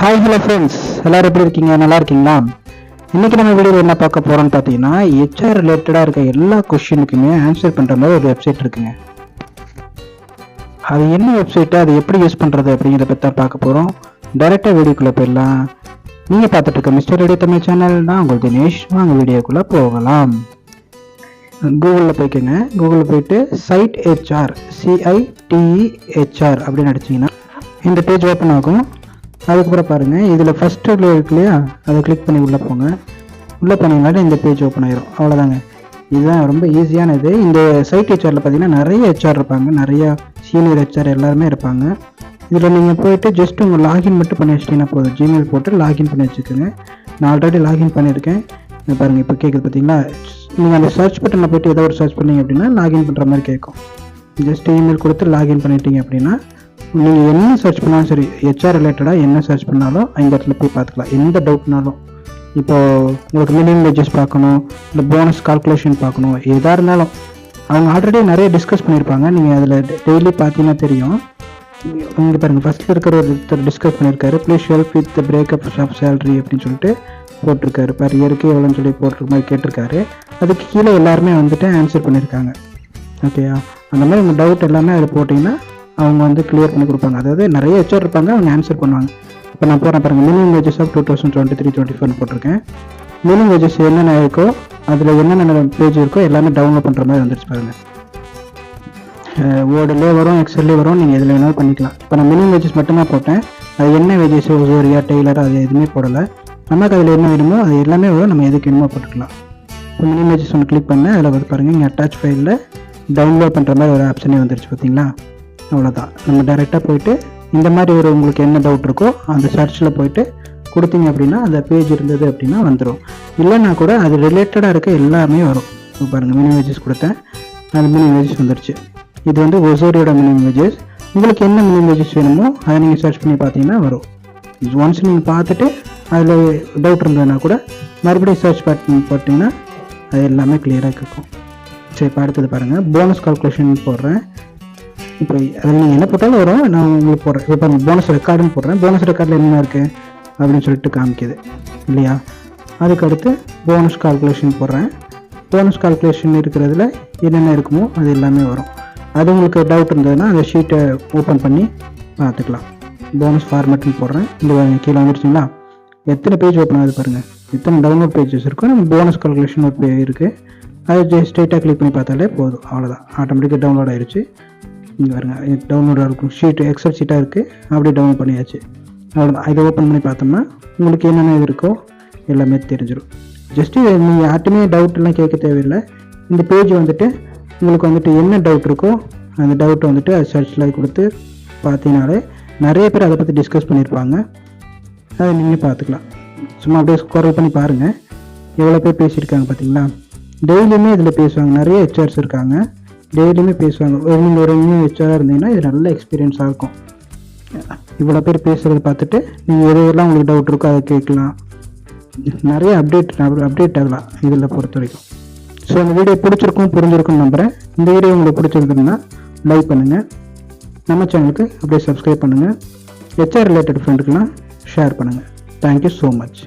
Hi hello friends எல்லோரும் எப்படி இருக்கீங்க? நல்லா இருக்கீங்களா? இன்னைக்கு நம்ம வீடியோவில் என்ன பார்க்க போகிறோம்னு பார்த்தீங்கன்னா ஹெச்ஆர் ரிலேட்டடாக இருக்க எல்லா கொஷினுக்குமே ஆன்சர் பண்ணுற மாதிரி ஒரு வெப்சைட் இருக்குங்க. அது என்ன வெப்சைட்டு அது எப்படி யூஸ் பண்ணுறது அப்படிங்கிறத பற்றி தான் பார்க்க போகிறோம் டைரெக்டாக வீடியோக்குள்ளே போயிடலாம். நீங்கள் பார்த்துட்டு இருக்க மிஸ்டர் ரெடி தமிழ் சேனல் தான் உங்கள் தினேஷ். வாங்க வீடியோக்குள்ளே போகலாம். கூகுளில் போய்க்கோங்க. கூகுளில் போயிட்டு சைட் ஹெச்ஆர் சிஐடிஇஹெச்ஆர் அப்படின்னு அடிச்சிங்கன்னா இந்த பேஜ் ஓப்பன் ஆகும். அதுக்கப்புறம் பாருங்கள் இதில் ஃபஸ்ட்டு இருக்கு இல்லையா? அதை கிளிக் பண்ணி உள்ளே போங்க. உள்ளே போனீங்கனாலே இந்த பேஜ் ஓப்பன் ஆயிரும். அவ்வளோதாங்க இதுதான் ரொம்ப ஈஸியான இது. இந்த சைட் ஹெச்ஆரில் பார்த்தீங்கன்னா நிறைய ஹெச்ஆர் இருப்பாங்க. நிறையா சீனியர் ஹெச்ஆர் எல்லாருமே இருப்பாங்க. இதில் நீங்கள் போயிட்டு ஜஸ்ட் உங்கள் லாகின் மட்டும் பண்ணி வச்சிட்டிங்கன்னா போதும். ஜிமெயில் போட்டு லாகின் பண்ணி வச்சுக்கோங்க. நான் ஆல்ரெடி லாகின் பண்ணியிருக்கேன். பாருங்கள் இப்போ கேட்குது பார்த்தீங்களா நீங்கள் அந்த சர்ச் பட்டனில் போயிட்டு ஏதோ ஒரு சர்ச் பண்ணீங்க அப்படின்னா லாகின் பண்ணுற மாதிரி கேட்கும். ஜஸ்ட் இமெயில் கொடுத்து லாகின் பண்ணிட்டீங்க அப்படின்னா நீங்கள் என்ன சர்ச் பண்ணாலும் சரி ஹெச்ஆர் ரிலேட்டடாக என்ன சர்ச் பண்ணாலும் அந்த இடத்துல போய் பார்த்துக்கலாம். எந்த டவுட்னாலும் இப்போ உங்களுக்கு மினிமம் வேஜஸ் பார்க்கணும் இல்லை போனஸ் கால்குலேஷன் பார்க்கணும் எதாக இருந்தாலும். அவங்க ஆல்ரெடி நிறைய டிஸ்கஸ் பண்ணியிருப்பாங்க. நீங்கள் அதில் டெய்லி பார்த்தீங்கன்னா தெரியும். இங்கே பாருங்கள் ஃபஸ்ட்டில் இருக்கிற ஒருத்தர் டிஸ்கஸ் பண்ணியிருக்காரு. Please help with the breakup of salary அப்படின்னு சொல்லிட்டு போட்டிருக்காரு. பர் இயருக்கு எவ்வளோன்னு சொல்லி போட்டிருக்க மாதிரி கேட்டிருக்காரு. அதுக்கு கீழே எல்லாருமே வந்துட்டு ஆன்சர் பண்ணியிருக்காங்க. ஓகேயா அந்த மாதிரி உங்கள் டவுட் எல்லாமே அதில் போட்டிங்கன்னா அவங்க வந்து கிளியர் பண்ணி கொடுப்பாங்க. அதாவது நிறைய ஹெச்ஆர் இருப்பாங்க அவங்க ஆன்சர் பண்ணுவாங்க. இப்போ நான் போகிறேன் பாருங்கள் minimum wages of two thousand twenty three twenty four போட்டிருக்கேன். மினிமம் வேஜஸ் என்னென்ன இருக்கோ அதில் என்னென்ன பேஜ் இருக்கோ எல்லாமே டவுன்லோட் பண்ணுற மாதிரி வந்துருச்சு பாருங்கள் வேர்டுலேயே வரும் எக்ஸல்லே வரும் நீங்கள் எதில் வேணாலும் பண்ணிக்கலாம். இப்போ நான் மினிமம் வேஜஸ் மட்டும்தான் போட்டேன். அது என்ன வேஜஸ் ஒசோரியா டெய்லர் அது எதுவுமே போடலை. நமக்கு அதில் என்ன வேணுமோ அது எல்லாமே வரும். நம்ம எதுக்கு வேணுமோ போட்டுக்கலாம். இப்போ மினிமம் வேஜஸ் ஒன்று கிளிக் பண்ணேன் அதில் வந்து பாருங்கள் நீங்கள் அட்டாச் ஃபைலில் டவுன்லோட் பண்ணுற மாதிரி ஒரு ஆப்ஷனே வந்துருச்சு பார்த்தீங்களா அவ்வளோதான் நம்ம டைரெக்டாக போயிட்டு இந்த மாதிரி ஒரு உங்களுக்கு என்ன டவுட் இருக்கோ அந்த சர்ச்சில் போயிட்டு கொடுத்தீங்க அப்படின்னா அந்த பேஜ் இருந்தது அப்படின்னா வந்துடும் இல்லைன்னா கூட அது ரிலேட்டடாக இருக்க எல்லாமே வரும். இப்போ பாருங்கள் மினிமேஜஸ் வேஜஸ் கொடுத்தேன். அது மினிமேஜஸ் வேஜஸ் வந்துருச்சு. இது வந்து ஒசோரியோட மினிமம் வேஜஸ் உங்களுக்கு என்ன மினிமம் வேஜஸ் வேணுமோ அதை நீங்கள் சர்ச் பண்ணி பார்த்தீங்கன்னா வரும். ஒன்ஸ் நீங்கள் பார்த்துட்டு அதில் டவுட் இருந்ததுன்னா கூட மறுபடியும் சர்ச் பண்ணி போட்டிங்கன்னா அது எல்லாமே கிளியராக இருக்கும் சரி இப்போ அடுத்தது பாருங்கள் போனஸ் கால்குலேஷன் போடுறேன். இப்போ அதில் நீங்கள் என்ன போட்டாலும் வரும். நான் உங்களுக்கு போடுறேன். இப்போ பாருங்கள் போனஸ் ரெக்கார்டுன்னு போடுறேன். போனஸ் ரெக்கார்டில் என்ன இருக்குது அப்படின்னு சொல்லிட்டு காமிக்குது. இல்லையா? அதுக்கடுத்து போனஸ் கால்குலேஷன் போடுறேன். போனஸ் கால்குலேஷன் இருக்கிறதுல என்னென்ன இருக்குமோ அது எல்லாமே வரும். அது உங்களுக்கு டவுட் இருந்ததுன்னா அந்த ஷீட்டை ஓப்பன் பண்ணி பார்த்துக்கலாம். போனஸ் ஃபார்மேட்னு போடுறேன். இந்த கீழே வந்துருச்சுங்களா? எத்தனை பேஜ் ஓப்பன் ஆகுது பாருங்கள் எத்தனை டவுன்லோட் பேஜஸ் இருக்கும் நம்ம போனஸ் கால்குலேஷன் ஒரு பே இருக்குது அது ஸ்ட்ரெயிட்டாக கிளிக் பண்ணி பார்த்தாலே போதும். அவ்வளோதான் ஆட்டோமேட்டிக்காக டவுன்லோட் ஆயிடுச்சு இங்கே பாருங்க. டவுன்லோடாக இருக்கும். ஷீட்டு எக்ஸல் ஷீட்டாக இருக்குது அப்படியே டவுன்லோட் பண்ணியாச்சு. அவ்வளோதான் இதை ஓப்பன் பண்ணி பார்த்தோம்னா உங்களுக்கு என்னென்ன இது இருக்கோ எல்லாமே தெரிஞ்சிடும் ஜஸ்ட்டு நீங்கள் யார்ட்டுமே டவுட்லாம் கேட்க தேவையில்லை. இந்த பேஜ் வந்துட்டு உங்களுக்கு வந்துட்டு என்ன டவுட் இருக்கோ அந்த டவுட்டை வந்துட்டு அது சர்ச்சில் கொடுத்து பார்த்தீங்கனாலே நிறைய பேர் அதை பற்றி டிஸ்கஸ் பண்ணியிருப்பாங்க. அதை நீங்கள் பார்த்துக்கலாம். சும்மா அப்படியே ஸ்கோர் பண்ணி பாருங்கள் எவ்வளோ பேர் பேசியிருக்காங்க பார்த்தீங்களா? டெய்லியுமே இதில் பேசுவாங்க. நிறைய ஹெச்ஆர்ஸ் இருக்காங்க. டெய்லியுமே பேசுவாங்க. ஒரு நீங்கள் ஒரு நியூ ஹெச்ஆராக இருந்தீங்கன்னா இது நல்ல எக்ஸ்பீரியன்ஸாக இருக்கும். இவ்வளோ பேர் பேசுகிறத பார்த்துட்டு நீங்கள் எதுவெல்லாம் உங்களுக்கு டவுட் இருக்கோ அதை கேட்கலாம். நிறைய அப்டேட் அப்டேட் ஆகலாம் இதில் பொறுத்த வரைக்கும். ஸோ இந்த வீடியோ பிடிச்சிருக்கும் புரிஞ்சிருக்கும்னு நம்புகிறேன் இந்த வீடியோ உங்களுக்கு பிடிச்சிருந்ததுன்னா லைக் பண்ணுங்கள் நம்ம சேனலுக்கு அப்படியே சப்ஸ்கிரைப் பண்ணுங்கள் ஹெச்ஆர் ரிலேட்டட் ஃப்ரெண்டுக்கெலாம் ஷேர் பண்ணுங்கள் தேங்க்யூ ஸோ மச்